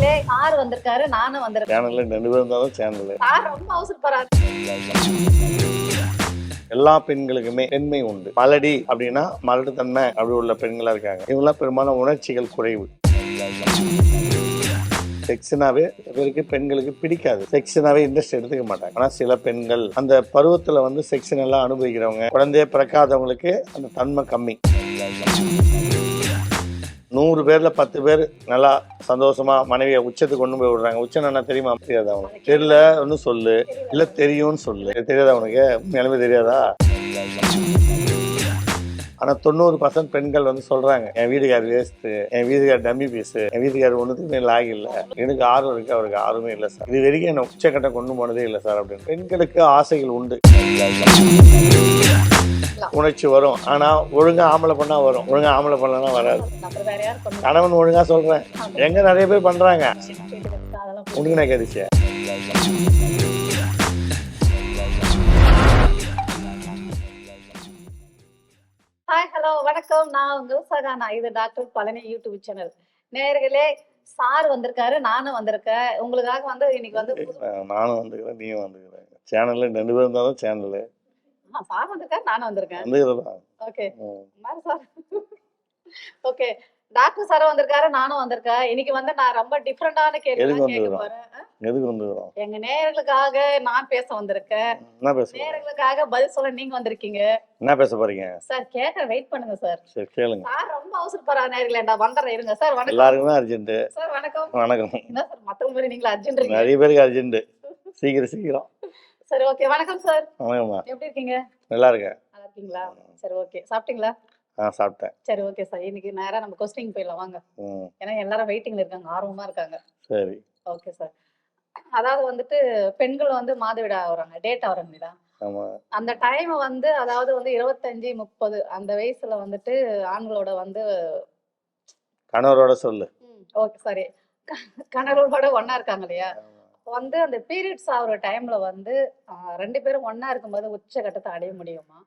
நேர்களே சார் வந்திருக்காரு நானும் வந்திருக்கேன். சேனல்ல ரெண்டு பேரும் இருந்தாலும் சேனல் சார் ரொம்ப அவசரப்படுறாரு எல்லா பெண்களுக்குமே பெண்மை உண்டு. மலடி அப்படின்னா மலட்டுத்தன்மை அப்படி உள்ள பெண்களா இருக்காங்க. இவங்கெல்லாம் பெரும்பாலும் உணர்ச்சிகள் குறைவு. செக்ஸ்னாவே பேருக்கு பெண்களுக்கு பிடிக்காது. செக்ஸ்னாவே இன்ட்ரெஸ்ட் எடுத்துக்க மாட்டாங்க. ஆனா சில பெண்கள் அந்த பருவத்துல வந்து செக்ஸ் நல்லா அனுபவிக்கிறவங்க குழந்தைய பிறக்காதவங்களுக்கு அந்த தன்மை கம்மி. நூறு பேரில் பத்து பேர் நல்லா சந்தோஷமா மனைவியை உச்சத்துக்கு கொண்டு போய் விடுறாங்க. உச்சம் என்ன தெரியுமா? தெரியாதா அவனுக்கு தெரியல ஒன்றும் சொல்லு. இல்லை தெரியும்னு சொல்லு. தெரியாதா அவனுக்கு நிலைமை தெரியாதா? ஆனால் தொண்ணூறு பர்சன்ட் பெண்கள் வந்து சொல்கிறாங்க என் வீட்டுக்கார் வேஸ்ட்டு என் வீட்டுக்கார் டம்மி பீஸு என் வீட்டுக்கார் ஒண்ணுத்துக்குமே லாக் இல்லை. எனக்கு ஆர்வம் இருக்குது அவருக்கு ஆர்வமே இல்லை சார். இது வரைக்கும் என்னை உச்சக்கட்டம் கொண்டு போனதே இல்லை சார் அப்படின்னு. பெண்களுக்கு ஆசைகள் உண்டு. உணர்ச்சி வரும். ஆனா ஒழுங்கா ஆம்பளை பண்ணா வரும். ஒழுங்கா ஆம்பளை பண்ணலன்னா வராது. கணவன் ஒழுங்கா சொல்றேன். எங்க நிறைய பேர் அதெல்லாம் உனக்கு நான் கேட்டுச்சு ஹாய் ஹலோ வணக்கம். நான் உங்கள் சகானா இது டாக்டர் பழனி யூடியூப் சேனல். நேர்களே சார் வந்திருக்காரு நானும் வந்திருக்கேன். உங்களுக்காக வந்து இன்னைக்கு வந்து நானும் வந்துக்கிறேன் நீயும் வந்துக்கிறேன். சேனல்ல ரெண்டு பேரும் இருந்தாலும் சேனல் சார் வந்திருக்காரு நானும் வந்திருக்கேன். Okay sir. Okay doctor sir வந்திருக்காரு நானும் வந்திருக்கேன். இன்னைக்கு வந்து நான் ரொம்ப டிஃப்ரெண்டான கேள்வி எதுக்கு வந்துக்கிறோம் எங்க நேயர்களுக்காக நான் பேச வந்திருக்கேன். என்ன பேச பதில் சொல்ல நீங்க வந்திருக்கீங்க. என்ன பேச போறீங்க? சார் கேட்க வெயிட் பண்ணுங்க சார். சரி கேளுங்க. சார் ரொம்ப அவசரப்படுறாரு நேர்களே நான் வந்துடுறேன் இருங்க. சார் வணக்கம். எல்லாருக்குமே அர்ஜென்ட் சார் வணக்கம். வணக்கம். என்ன சார் மத்தவங்க மாதிரி நீங்களா அர்ஜென்ட் நிறைய பேருக்கு அர்ஜென்ட் சீக்கிரம் சீக்கிரம். சரி ஓகே வணக்கம் சார் வணக்கம்மா. எப்படி இருக்கீங்க? நல்லா இருக்கேன் நல்லா இருக்கீங்களா சரி ஓகே சாப்பிட்டீங்களா? ஆ சாப்பிட்டேன். சரி ஓகே சார் இன்னைக்கு நேரா நம்ம கொஸ்டின் போயிடலாம். வாங்க. ஏன்னா எல்லாரும் வெயிட்டிங்ல இருக்காங்க. ஆர்வமா இருக்காங்க. சரி. ஓகே சார் அதாவது வந்துட்டு பெண்கள் வந்து மாதவிடா ஆகுறாங்க. டேட் ஆகுறாங்க ஆமா. அந்த டைம் வந்து அதாவது வந்து இருபத்தஞ்சு முப்பது அந்த வயசுல வந்துட்டு ஆண்களோட வந்து கணவரோட சொல்லு. ஓகே சாரி கணவரோட ஒண்ணா இருக்காங்க இல்லையா? வந்து அந்த பீரியட்ஸ் ஆகுற டைம்ல வந்து ரெண்டு பேரும் ஒண்ணா இருக்கும்போது உச்சகட்டத்தை அடைய முடியுமா?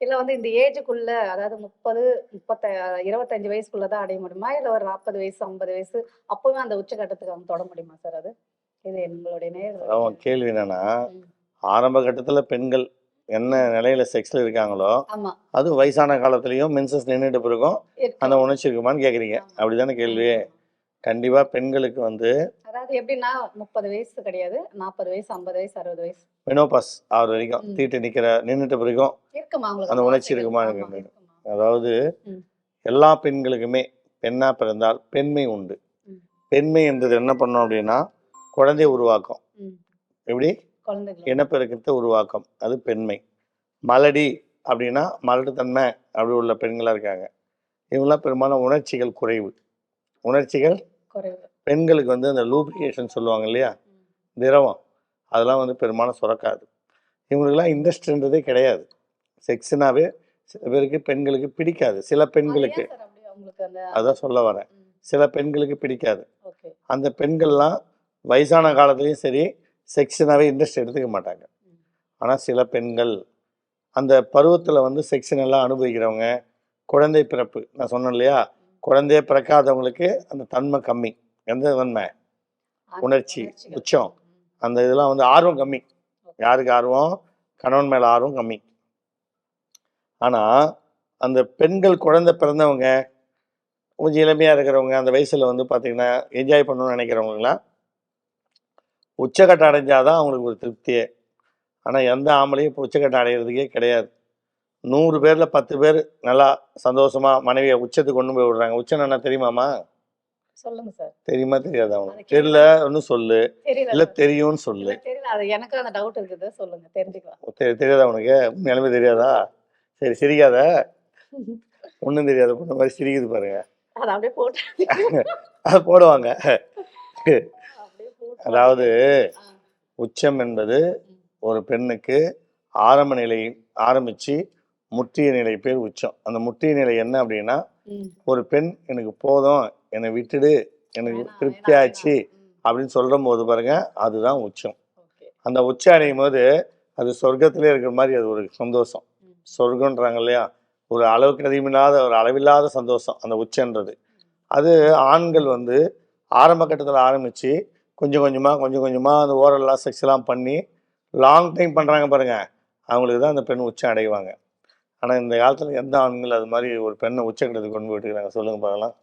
இல்ல வந்து இந்த ஏஜுக்குள்ள அதாவது முப்பது முப்பத்த இருபத்தஞ்சு வயசுக்குள்ள தான் அடைய முடியுமா? இல்ல ஒரு நாற்பது வயசு ஐம்பது வயசு அப்பவே அந்த உச்சகட்டத்துக்கு அவங்க தொட முடியுமா சார் அது? இது எங்களுடைய நேர் அவன் கேள்வி என்னன்னா. ஆரம்ப கட்டத்துல பெண்கள் என்ன நிலையில செக்ஸ்ல இருக்காங்களோ ஆமா. அது வயசான காலத்துலயும் மென்சஸ் நின்றுட்டு பிறகும். அந்த உணர்ச்சி இருக்குமான்னு கேக்குறீங்க. அப்படிதானே கேள்வி? கண்டிப்பா பெண்களுக்கு வந்து அதாவது எப்படின்னா முப்பது வயசு கிடையாது. நாற்பது வயசு ஐம்பது வயசு அறுபது வயசு. மெனோபாஸ் ஆறு வரைக்கும். தீட்டு நிக்கிற நின்றுட்டு இருக்குமா உங்களுக்கு? அந்த உணர்ச்சி? இருக்குமா? எனக்கு? அதாவது. எல்லா பெண்களுக்குமே பெண்ணா பிறந்தால் பெண்மை உண்டு. பெண்மை என்றது என்ன பண்ணும் அப்படின்னா குழந்தை உருவாக்கம். எப்படி? இனப்பெருக்கத்தை உருவாக்கம். அது பெண்மை. மலடி அப்படின்னா மலட்டுத்தன்மை அப்படி உள்ள பெண்களா இருக்காங்க. இவங்கெல்லாம் பெரும்பாலும் உணர்ச்சிகள் குறைவு. உணர்ச்சிகள் பெண்களுக்கு வந்து அந்த லூப்ரிகேஷன் சொல்லுவாங்க இல்லையா. திரவம். அதெல்லாம் வந்து பெரும்பாலும் சுரக்காது. இவங்களுக்குலாம் இன்ட்ரெஸ்ட்ன்றதே கிடையாது. செக்ஸ்னாவே சில பேருக்கு பெண்களுக்கு பிடிக்காது. சில பெண்களுக்கு. அதான் சொல்ல வரேன். சில பெண்களுக்கு பிடிக்காது. அந்த பெண்கள்லாம் வயசான காலத்துலேயும் சரி செக்ஸ்னாவே இன்ட்ரெஸ்ட் எடுத்துக்க மாட்டாங்க. ஆனால் சில பெண்கள் அந்த பருவத்தில் வந்து செக்ஸ் நல்லா அனுபவிக்கிறவங்க குழந்தை பிறப்பு நான் சொன்னேன் இல்லையா? குழந்தைய பிறக்காதவங்களுக்கு அந்த தன்மை கம்மி. எந்த தன்மை? உணர்ச்சி. உச்சம். அந்த இதெல்லாம் வந்து ஆர்வம் கம்மி. யாருக்கு ஆர்வம்? கணவன் மேலே ஆர்வம் கம்மி. ஆனால் அந்த பெண்கள் குழந்தை பிறந்தவங்க கொஞ்சம் இளமையாக இருக்கிறவங்க அந்த வயசில் வந்து பார்த்தீங்கன்னா என்ஜாய் பண்ணணும்னு நினைக்கிறவங்களாம் உச்சக்கட்டம் அடைஞ்சாதான் அவங்களுக்கு ஒரு திருப்தியே. ஆனால் எந்த ஆம்பளையும் இப்போ உச்சக்கட்டம் அடையிறதுக்கே கிடையாது. நூறு பேரில் பத்து பேர் நல்லா சந்தோஷமாக மனைவியை உச்சத்துக்கு கொண்டு போய் விடுறாங்க. உச்சம் என்ன தெரியுமாமா சொல்லுங்க சார். தெரியுமா தெரியாதா அது தெரியல ஒன்றும் சொல்லு. இல்லை தெரியும்னு சொல்லு. எனக்கு அந்த டவுட் இருக்குது. சொல்லுங்க தெரிஞ்சுக்கலாம். தெரியாதா உனக்கு? நிலைமை தெரியாதா? சரி சிரிக்காத. ஒன்றும் தெரியாத. பொண்ணு மாதிரி சிரிக்குது பாருங்க. அது அப்படியே போட்டு அது போடுவாங்க. அதாவது உச்சம் என்பது ஒரு பெண்ணுக்கு ஆரம்ப நிலை ஆரம்பிச்சு முற்றிய நிலை பேர் உச்சம். அந்த முற்றிய நிலை என்ன அப்படின்னா. ஒரு பெண் எனக்கு போதும் என்னை விட்டுடு எனக்கு திருப்தி ஆச்சு அப்படின்னு சொல்ற போது பாருங்க அதுதான் உச்சம். அந்த உச்சம் அடையும் போது அது சொர்க்கத்திலே இருக்கிற மாதிரி அது ஒரு சந்தோஷம். ம், சொர்க்கம்ன்றாங்க இல்லையா? ஒரு அளவுக்கு அதிகமில்லாத ஒரு அளவில்லாத சந்தோஷம் அந்த உச்சன்றது. அது ஆண்கள் வந்து ஆரம்ப கட்டத்தில் ஆரம்பித்து கொஞ்சம் கொஞ்சமாக கொஞ்சம் கொஞ்சமாக அந்த ஓரல்லாம் செக்ஸ்லாம் பண்ணி லாங் டைம் பண்ணுறாங்க பாருங்க அவங்களுக்கு தான் அந்த பெண் உச்சம் அடைவாங்க. ஆனால் இந்த காலத்தில் எந்த ஆண்கள் அது மாதிரி ஒரு பெண்ணை உச்சக்கட்டத்துக்கு கொண்டு போயிட்டு இருக்காங்க? சொல்லுங்க பார்க்கலாம்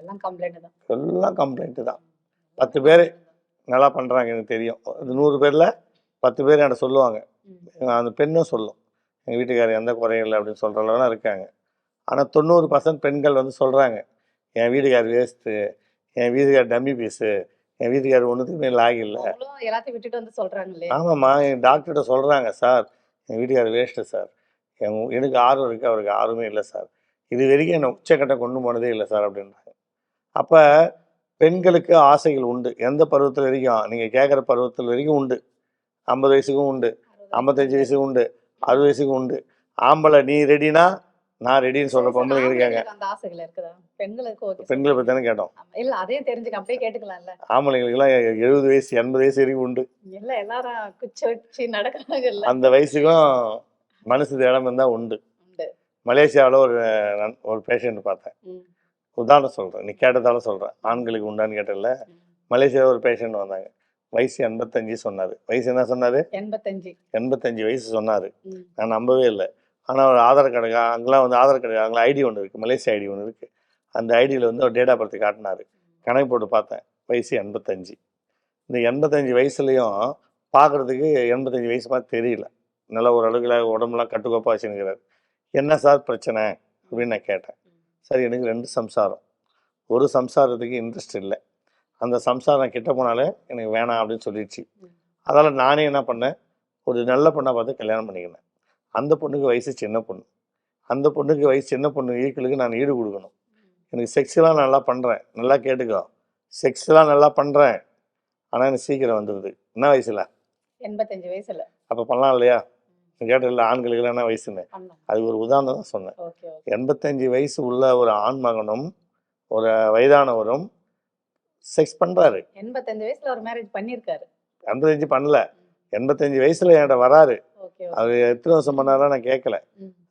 எல்லாம் கம்ப்ளைண்ட் தான். எல்லாம் கம்ப்ளைண்ட்டு தான். பத்து பேர் நல்லா பண்ணுறாங்க எனக்கு தெரியும். அது நூறு பேரில் பத்து பேர் என்கிட்ட சொல்லுவாங்க. அந்த பெண்ணும் சொல்லும். எங்கள் வீட்டுக்காரர் எந்த குறையும் இல்லை அப்படின்னு சொல்கிற அளவுலாம் இருக்காங்க. ஆனால் தொண்ணூறு பர்சன்ட் பெண்கள் வந்து சொல்கிறாங்க என் வீட்டுக்கார் வேஸ்ட்டு என் வீட்டுக்கார் டம்மி பீஸு என் வீட்டுக்கார் ஒன்றுத்துக்குமே லாக் இல்லை. எல்லாத்தையும் விட்டுட்டு வந்து இல்லையா? ஆமாம்மா என் டாக்டர்கிட்ட சொல்கிறாங்க சார் என் வீட்டுக்கார் வேஸ்ட்டு சார். என் எனக்கு ஆர்வம் இருக்குது அவருக்கு ஆர்வமே இல்லை சார். இது வரைக்கும் என்னை உச்சக்கட்டம் கொண்டு போனதே இல்லை சார் அப்படின்றாங்க. அப்போ பெண்களுக்கு ஆசைகள் உண்டு. எந்த பருவத்தில் வரைக்கும்? நீங்கள் கேட்குற பருவத்தில் வரைக்கும் உண்டு. ஐம்பது வயசுக்கும் உண்டு. ஐம்பத்தஞ்சு வயசுக்கு உண்டு. அறுபது வயசுக்கு உண்டு. ஆம்பளை நீ ரெடினா நான் ரெடின்னு சொல்கிற பொம்பளைங்க இருக்காங்க. அந்த ஆசைகள் இருக்குதா? பெண்களுக்கு ஓகே பெண்களை பற்றி தானே கேட்டோம். இல்ல அதையும் தெரிஞ்சுக்க அப்படியே கேட்டுக்கலாம்ல. ஆம்பளைங்களுக்கெல்லாம் எழுபது வயசு எண்பது வயசு வரைக்கும் உண்டு. இல்ல எல்லாரும் குச்சி நடக்கிறாங்க அந்த வயசுக்கும் மனசு இடம் இருந்தால் உண்டு. மலேசியாவில் ஒரு ஒரு பேஷண்ட் பார்த்தேன். உதாரணம் சொல்கிறேன் நீ கேட்டதால சொல்கிறேன் ஆண்களுக்கு உண்டான்னு கேட்டல ம். மலேசியாவில் ஒரு பேஷண்ட் வந்தாங்க. வயசு எண்பத்தஞ்சு சொன்னார். வயசு என்ன சொன்னார்? எண்பத்தஞ்சு. எண்பத்தஞ்சு வயசு சொன்னார். நான் நம்பவே இல்லை. ஆனால் ஒரு ஆதார் கார்டு அங்கெல்லாம் வந்து ஆதார் கார்டு அங்கெல்லாம் ஐடி ஒன்று இருக்குது மலேசியா ஐடி ஒன்று இருக்குது அந்த ஐடியில் வந்து ஒரு டேட்டா பர்த் காட்டினார். கணக்கு போட்டு பார்த்தேன். வயசு எண்பத்தஞ்சு. இந்த எண்பத்தஞ்சு வயசுலேயும் பார்க்குறதுக்கு எண்பத்தஞ்சு வயசு மாதிரி தெரியல. நல்ல ஒரு உடம்புலாம் கட்டுக்கோப்பாக வச்சுருக்கிறார் என்ன சார் பிரச்சனை? அப்படின்னு நான் கேட்டேன். சார் எனக்கு ரெண்டு சம்சாரம். ஒரு சம்சாரத்துக்கு இன்ட்ரெஸ்ட் இல்லை. அந்த சம்சாரம் கிட்ட போனாலே எனக்கு வேணாம் அப்படின்னு சொல்லிடுச்சு. அதால் நானே என்ன பண்ணேன் ஒரு நல்ல பொண்ணை பார்த்து கல்யாணம் பண்ணிக்கினேன். அந்த பொண்ணுக்கு வயசு சின்ன பொண்ணு. அந்த பொண்ணுக்கு வயசு சின்ன பொண்ணு ஈக்குவலுக்கு நான் ஈடு கொடுக்கணும். எனக்கு செக்ஸ்லாம் நல்லா பண்ணுறேன் நல்லா கேட்டுக்கோ. செக்ஸ்லாம் நல்லா பண்ணுறேன் ஆனால் எனக்கு சீக்கிரம் வந்துடுது என்ன வயசில்? எண்பத்தஞ்சு வயசுல. அப்போ பண்ணலாம் இல்லையா? கேட்டதில்ல ஆண்களுக்கு என்ன வயசுன்னு. அது ஒரு உதாரணம் தான் சொன்னேன். எண்பத்தஞ்சு வயசு உள்ள ஒரு ஆண் மகனும் ஒரு வயதானவரும் செக்ஸ் பண்ணுறாரு எண்பத்தஞ்சு வயசுல ஒரு மேரேஜ் பண்ணிருக்காரு. எண்பத்தஞ்சு பண்ணல. எண்பத்தஞ்சு வயசில் என்கிட்ட வராரு. அவர் எத்தனை வருஷம் பண்ணாரா நான் கேட்கல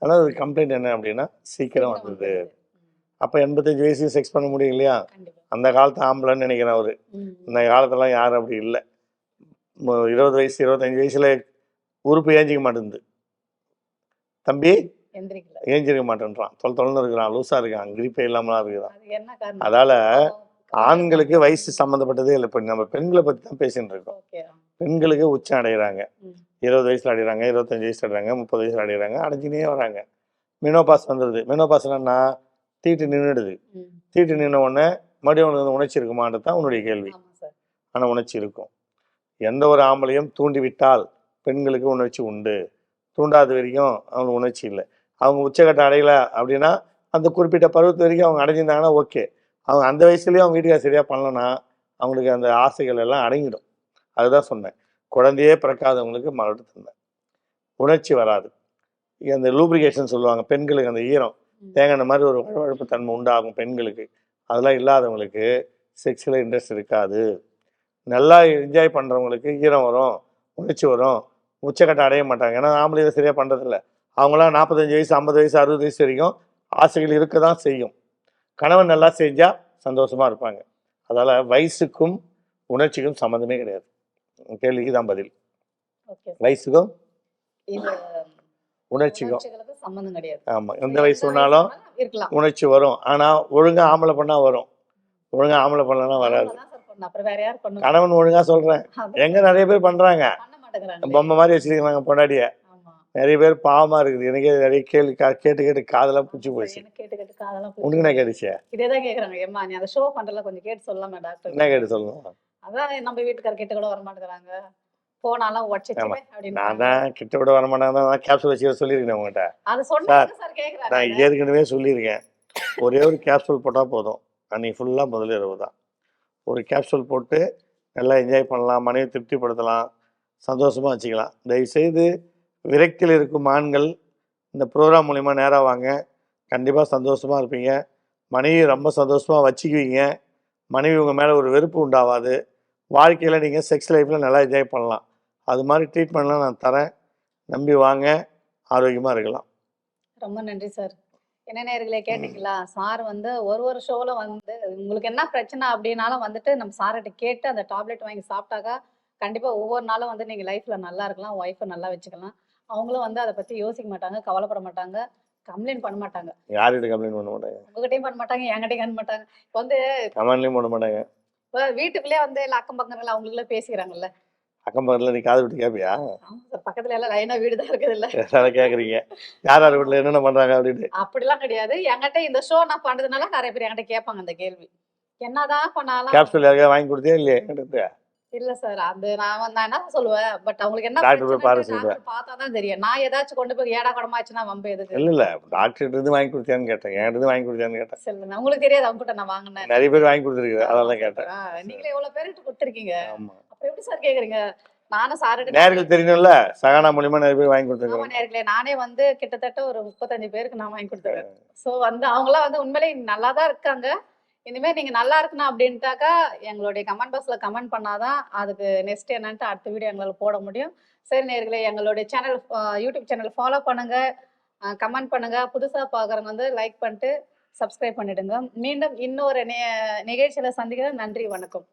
ஆனால் ஒரு கம்ப்ளைண்ட் என்ன அப்படின்னா சீக்கிரம் வந்தது. அப்போ எண்பத்தஞ்சு வயசு செக்ஸ் பண்ண முடியும் இல்லையா? அந்த காலத்து ஆம்பளைன்னு நினைக்கிறேன் அவர். இந்த காலத்துலாம் யாரும் அப்படி இல்லை. இருபது வயசு இருபத்தஞ்சு வயசுல உறுப்பு ஏஞ்சிக்க மாட்டேங்குது. தம்பி ஏஞ்சிருக்க மாட்டேன்றான். தொல் தொலைன்னு இருக்கிறான் லூஸாக இருக்கான் கிரிப்பே இல்லாமலாம் இருக்கிறான். அதால ஆண்களுக்கு வயசு சம்மந்தப்பட்டதே இல்லை. இப்போ நம்ம பெண்களை பற்றி தான் பேசிட்டு இருக்கோம். பெண்களுக்கு உச்சம் அடைகிறாங்க. இருபது வயசுல அடைகிறாங்க இருபத்தஞ்சு வயசுல அடைகிறாங்க முப்பது வயசுல அடைகிறாங்க அடைஞ்சினே வராங்க. மினோபாஸ் வந்துடுது மினோபாஸ் என்னன்னா தீட்டு நின்றுடுது தீட்டு நின்ன உடனே மறுபடியும் உனக்கு அந்த உணர்ச்சி இருக்குமான்றது தான் உன்னுடைய கேள்வி. ஆனால் உணர்ச்சி இருக்கும். எந்த ஒரு ஆம்பளையும் தூண்டிவிட்டால் பெண்களுக்கு உணர்ச்சி உண்டு. தூண்டாத வரைக்கும் அவங்களுக்கு உணர்ச்சி இல்லை. அவங்க உச்சக்கட்டம் அடையல அப்படின்னா அந்த குறிப்பிட்ட பருவத்து வரைக்கும் அவங்க அடைஞ்சிருந்தாங்கன்னா ஓகே. அவங்க அந்த வயசுலேயும் அவங்க வீட்டுக்கார சரியாக பண்ணலன்னா அவங்களுக்கு அந்த ஆசைகள் எல்லாம் அடங்கிடும். அதுதான் சொன்னேன். குழந்தையே பிறக்காதவங்களுக்கு மலட்டு தந்தேன் உணர்ச்சி வராது. அந்த லூப்ரிகேஷன் சொல்லுவாங்க பெண்களுக்கு அந்த ஈரம். தேங்கின மாதிரி ஒரு வழவழப்பு தன்மை உண்டாகும் பெண்களுக்கு. அதெல்லாம் இல்லாதவங்களுக்கு செக்ஸில் இன்ட்ரெஸ்ட் இருக்காது. நல்லா என்ஜாய் பண்ணுறவங்களுக்கு ஈரம் வரும் உணர்ச்சி வரும். உச்சக்கட்டம் அடைய மாட்டாங்க. ஏன்னா ஆம்பளை இதை சரியாக பண்ணுறதில்ல அவங்களாம் நாற்பத்தஞ்சு வயசு ஐம்பது வயசு அறுபது வயசு வரைக்கும் ஆசைகள் இருக்க தான் செய்யும். கணவன் நல்லா செஞ்சால் சந்தோஷமாக இருப்பாங்க. அதால் வயசுக்கும் உணர்ச்சிக்கும் சம்மந்தமே கிடையாது. கேள்விக்கு தான் பதில். வயசுக்கும் உணர்ச்சிக்கும். சம்மந்தம் கிடையாது. ஆமாம் எந்த வயசு இருக்கலாம். உணர்ச்சி வரும். ஆனால் ஒழுங்காக ஆம்பளை பண்ணால் வரும். ஒழுங்காக ஆம்பளை பண்ணலாம் வராது? கணவன் ஒழுங்காக சொல்கிறேன் எங்கே நிறைய பேர் பண்ணுறாங்க பொம்மை மாதிரி வச்சிருக்காங்க பொண்டாட்டிய. ஆமா. நிறைய பேர் பாவமாக இருக்குது. எனக்கே நிறைய கேள்வி கேட்டு கேட்டு காதெல்லாம் போச்சு. எனக்கு கேட்டு கேட்டு காதெல்லாம் உனக்கு என்ன கேட்டுச்சு? இதேதான் கேக்குறாங்க. ஏம்மா நீ அந்த ஷோ பண்றல கொஞ்சம் கேட்டு சொல்லாம டாக்டர் என்ன கேட்டு சொல்லணும்? அதான் நம்ம வீட்டுக்கார கிட்ட கூட வர மாட்டேங்கிறாங்க போனாலும் ஆமா. நான் அப்படின்னு தான் கிட்ட விட வர மாட்டேன் நான் கேப்சூல் வச்சு சொல்லியிருக்கேன் உங்கள்கிட்ட அது சொன்னாங்க சார் நான் கேக்குறாங்க ஏற்கனவே சொல்லியிருக்கேன். ஒரே ஒரு கேப்சூல் போட்டால் போதும். அன்னைக்கு ஃபுல்லாக முதல்ல இரவு தான். ஒரு கேப்சூல் போட்டு நல்லா என்ஜாய் பண்ணலாம் மனைவி திருப்திப்படுத்தலாம். சந்தோஷமாக வச்சுக்கலாம். தயவுசெய்து விரக்தியில் இருக்கும் ஆண்கள் இந்த ப்ரோக்ராம் மூலிமா நேராக வாங்க. கண்டிப்பாக சந்தோஷமாக இருப்பீங்க. மனைவி ரொம்ப சந்தோஷமாக வச்சுக்குவீங்க. மனைவி உங்கள் மேலே ஒரு வெறுப்பு உண்டாகாது வாழ்க்கையில் நீங்கள் செக்ஸ் லைஃப்பில் நல்லா என்ஜாய் பண்ணலாம். அது மாதிரி ட்ரீட்மெண்ட்லாம் நான் தரேன். நம்பி வாங்க. ஆரோக்கியமாக இருக்கலாம். ரொம்ப நன்றி சார் என்ன நேர்களே கேட்டீங்களா சார் வந்து ஒரு ஒரு ஷோல வந்து உங்களுக்கு என்ன பிரச்சனை அப்படின்னாலும் வந்துட்டு நம்ம சார்கிட்ட கேட்டு அந்த டாப்லெட் வாங்கி சாப்பிட்டாக்கா கண்டிப்பா ஒவ்வொரு நாளும் வந்து நீங்க லைஃப்ல நல்லா இருக்கலாம் ஒய்ஃபை நல்லா வச்சுக்கலாம். அவங்களும் வந்து அதை பத்தி யோசிக்க மாட்டாங்க கவலைப்பட மாட்டாங்க கம்ப்ளைண்ட் பண்ண மாட்டாங்க. யார்கிட்ட கம்ப்ளைண்ட் பண்ண மாட்டாங்க. உங்ககிட்டயும் பண்ண மாட்டாங்க என்கிட்டயும் பண்ண மாட்டாங்க. இப்போ வந்து கமெண்ட்லயும் பண்ண மாட்டாங்க. இப்ப வீட்டுக்குள்ளே வந்து எல்லா அக்கம் பக்கங்கள் அவங்களுக்குள்ள பேசிக்கிறாங்கல்ல. அக்கம் பக்கத்துல நீ காது விட்டு சார் பக்கத்துல எல்லாம் லைனா வீடு தான் இருக்குது இல்ல. கேக்குறீங்க? யார் யார் வீட்டுல என்னென்ன பண்றாங்க அப்படின்னு அப்படிலாம் கிடையாது. என்கிட்ட இந்த ஷோ நான் பண்றதுனால நிறைய பேர் என்கிட்ட கேட்பாங்க அந்த கேள்வி. என்னதான் பண்ணாலும் கேப்சூல் யாருக்கா வாங்கி கொடுத்தியா இல்லையா என்கிட்ட இல்ல சார். அது நான் நான் என்ன சொல்லுவேன்? பட் அவங்களுக்கு என்ன டாக்டர் போய் பாரு டாக்டர் பார்த்தா தான் தெரியும். நான் ஏதாச்சும் கொண்டு போய் ஏடா குடமாச்சுன்னா வம்பு எதுக்கு? இல்ல இல்ல. டாக்டர் இருந்து வாங்கி கொடுத்தியான்னு கேட்டேன். என்கிட்ட இருந்து வாங்கி கொடுத்தியான்னு கேட்டேன். சொல்லுங்க. உங்களுக்கு தெரியாது. அவங்க கிட்ட நான் வாங்கினேன். நிறைய பேர் வாங்கி கொடுத்துருக்கு அதெல்லாம் கேட்டேன். நீங்களே எவ்வளவு பேருக்கு கொடுத்துருக்கீங்க? ஆமா. அப்புறம் எப்படி சார் கேக்குறீங்க? நானும் சார்கிட்ட நேர்கள் தெரியணும்ல சகானா மூலியமா நிறைய பேர் வாங்கி ஆமா கொடுத்துருக்காங்க நேர்களே. நானே வந்து கிட்டத்தட்ட ஒரு முப்பத்தஞ்சு பேருக்கு நான் வாங்கி கொடுத்துருக்கேன் ஸோ வந்து அவங்களாம் வந்து உண்மையிலே நல்லா தான் இருக்காங்க. இனிமேல் நீங்கள் நல்லா இருக்கணும் அப்படின்ட்டாக்கா எங்களுடைய கமெண்ட் பாக்ஸில் கமெண்ட் பண்ணாதான் அதுக்கு நெக்ஸ்ட் என்னன்ட்டு அடுத்த வீடியோ எங்களால் போட முடியும். சரி நேர்களே எங்களுடைய சேனல் யூடியூப் சேனல் ஃபாலோ பண்ணுங்கள் கமெண்ட் பண்ணுங்கள் புதுசாக பார்க்குறவங்க வந்து லைக் பண்ணிட்டு சப்ஸ்கிரைப் பண்ணிடுங்க. மீண்டும் இன்னொரு நிகழ்ச்சியில் சந்திக்கிறேன். நன்றி வணக்கம்.